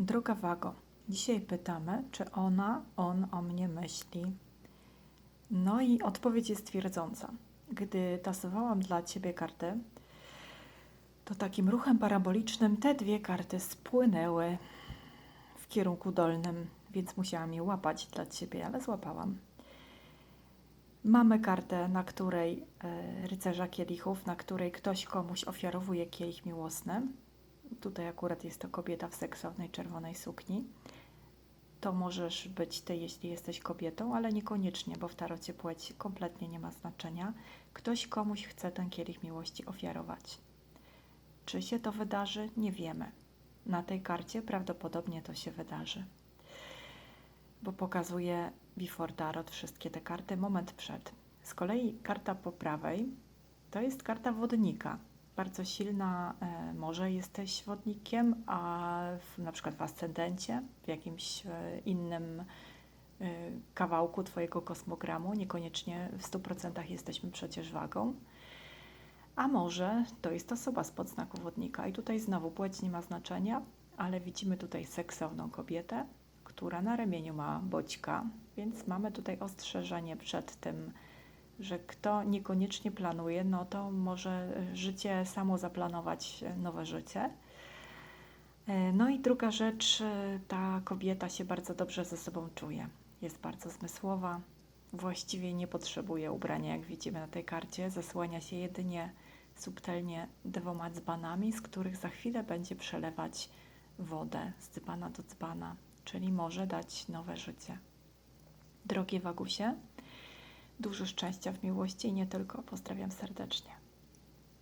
Droga Wago, dzisiaj pytamy, czy ona, on o mnie myśli. No i odpowiedź jest twierdząca. Gdy tasowałam dla Ciebie karty, to takim ruchem parabolicznym te dwie karty spłynęły w kierunku dolnym, więc musiałam je łapać dla Ciebie, ale złapałam. Mamy kartę, na której e, rycerza kielichów, na której ktoś komuś ofiarowuje kielich miłosny. Tutaj akurat jest to kobieta w seksownej czerwonej sukni. To możesz być ty, jeśli jesteś kobietą, ale niekoniecznie, bo w tarocie płeć kompletnie nie ma znaczenia. Ktoś komuś chce ten kielich miłości ofiarować. Czy się to wydarzy? Nie wiemy. Na tej karcie prawdopodobnie to się wydarzy bo pokazuje before tarot wszystkie te karty moment przed. Z kolei karta po prawej to jest karta wodnika. Bardzo silna, e, może jesteś wodnikiem, a w, na przykład w ascendencie, w jakimś e, innym e, kawałku Twojego kosmogramu, niekoniecznie w 100% jesteśmy przecież wagą. A może to jest osoba spod znaku wodnika. I tutaj znowu płeć nie ma znaczenia, ale widzimy tutaj seksowną kobietę, która na ramieniu ma bodźka, więc mamy tutaj ostrzeżenie przed tym, że kto niekoniecznie planuje, no to może życie samo zaplanować e, nowe życie. E, No i druga rzecz, e, ta kobieta się bardzo dobrze ze sobą czuje. Jest bardzo zmysłowa, właściwie nie potrzebuje ubrania, jak widzimy na tej karcie. Zasłania się jedynie subtelnie dwoma dzbanami, z których za chwilę będzie przelewać wodę z dzbana do dzbana, czyli może dać nowe życie. Drogie Wagusie, dużo szczęścia w miłości i nie tylko. Pozdrawiam serdecznie.